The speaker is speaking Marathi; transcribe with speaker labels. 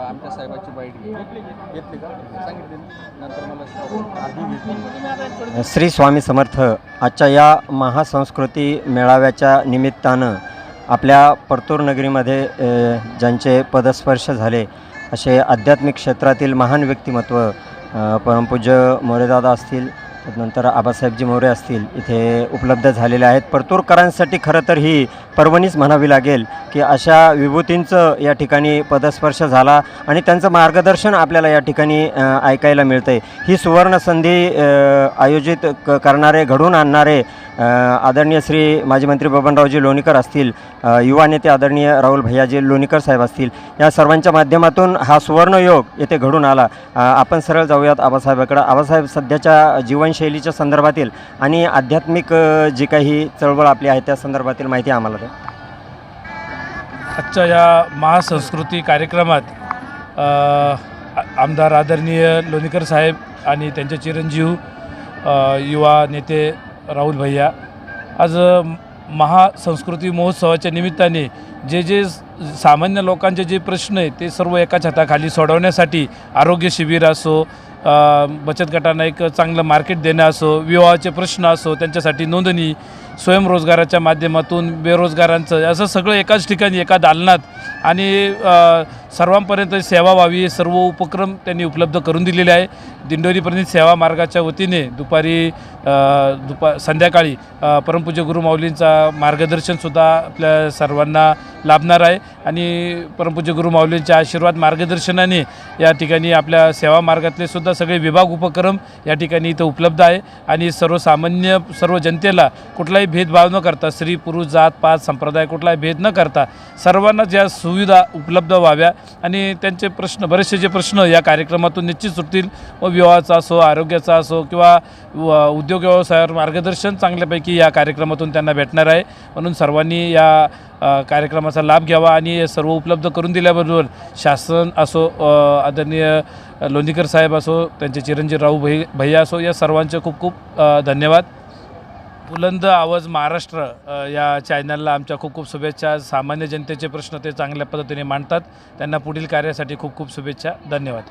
Speaker 1: आमच्या साहेबाची बाईट घेतली. घेतली का? सांगितली? नंतर मला आधी घेतली.
Speaker 2: श्री स्वामी समर्थ आजच्या या महासंस्कृती मेळाव्याच्या निमित्तानं आपल्या परतूर नगरीमध्ये ज्यांचे पदस्पर्श झाले असे आध्यात्मिक क्षेत्रातील महान व्यक्तिमत्व परमपूज्य मोरेदादा असतील नंतर आबासाहेबजी मोरे असतील इथे उपलब्ध झालेले आहेत. परतूरकरांसाठी खरं तर ही पर्वणीच म्हणावी लागेल की अशा विभूतींचं या ठिकाणी पदस्पर्श झाला आणि त्यांचं मार्गदर्शन आपल्याला या ठिकाणी ऐकायला मिळतं आहे ही सुवर्ण संधी आयोजित क करणारे घडून आणणारे आदरणीय श्री माजी मंत्री बबनरावजी लोणीकर असतील युवा नेते आदरणीय राहुल भैयाजी लोणीकर साहेब असतील या सर्वांच्या माध्यमातून हा सुवर्णयोग येथे घडून आला. आपण सरळ जाऊयात आबासाहेबाकडं. आबासाहेब सध्याच्या जीवनशैलीच्या संदर्भातील आणि आध्यात्मिक जी काही चळवळ आपली आहे त्या संदर्भातील माहिती आम्हाला द्या.
Speaker 3: आजच्या या महासंस्कृती कार्यक्रमात आमदार आदरणीय लोणीकर साहेब आणि त्यांचे चिरंजीव युवा नेते राहुल भैया आज महासंस्कृती महोत्सवाच्या निमित्ताने जे जे सामान्य लोकांचे जे प्रश्न आहेत ते सर्व एका छताखाली सोडवण्यासाठी आरोग्य शिबिर असो बचत गटांना एक चांगलं मार्केट देणं असो विवाहाचे प्रश्न असो त्यांच्यासाठी नोंदणी स्वयंरोजगाराच्या माध्यमातून बेरोजगारांचं असं सगळं एकाच ठिकाणी एका दालनात. आणि सर्वांपर्यंत सेवा व्हावी हे सर्व उपक्रम त्यांनी उपलब्ध करून दिलेले आहे. दिंडोरीपर्यंत सेवा मार्गाच्या वतीने दुपारी दुपा संध्याकाळी अ, परमपूज्य गुरुमाऊलींचा मार्गदर्शनसुद्धा आपल्या सर्वांना लाभणार आहे. आणि परमपूज्य गुरुमाऊलींच्या आशीर्वाद मार्गदर्शनाने या ठिकाणी आपल्या सेवा मार्गातले सुद्धा सगळे विभाग उपक्रम या ठिकाणी इथं उपलब्ध आहे. आणि सर्वसामान्य सर्व जनतेला कुठलाही भेदभाव न करता स्त्री पुरुष जात पात संप्रदाय कुठलाही भेद न करता सर्वांना ज्या सुविधा उपलब्ध व्हाव्या आणि त्यांचे प्रश्न बरेचसे जे प्रश्न या कार्यक्रमातून निश्चित सुटतील. व विवाहाचा असो आरोग्याचा असो किंवा व उद्योग व्यवसायावर मार्गदर्शन चांगल्यापैकी या कार्यक्रमातून त्यांना भेटणार आहे. म्हणून सर्वांनी या कार्यक्रमाचा लाभ घ्यावा आणि सर्व उपलब्ध करून दिल्याबरोबर शासन असो आदरणीय लोणीकर साहेब असो त्यांचे चिरंजीव राहू भै भैया असो या सर्वांचे खूप खूप धन्यवाद. बुलंद आवाज महाराष्ट्र या चॅनलला आमच्या खूप खूप शुभेच्छा. सामान्य जनतेचे प्रश्न ते चांगल्या पद्धतीने मांडतात. त्यांना पुढील कार्यासाठी खूप खूप शुभेच्छा. धन्यवाद.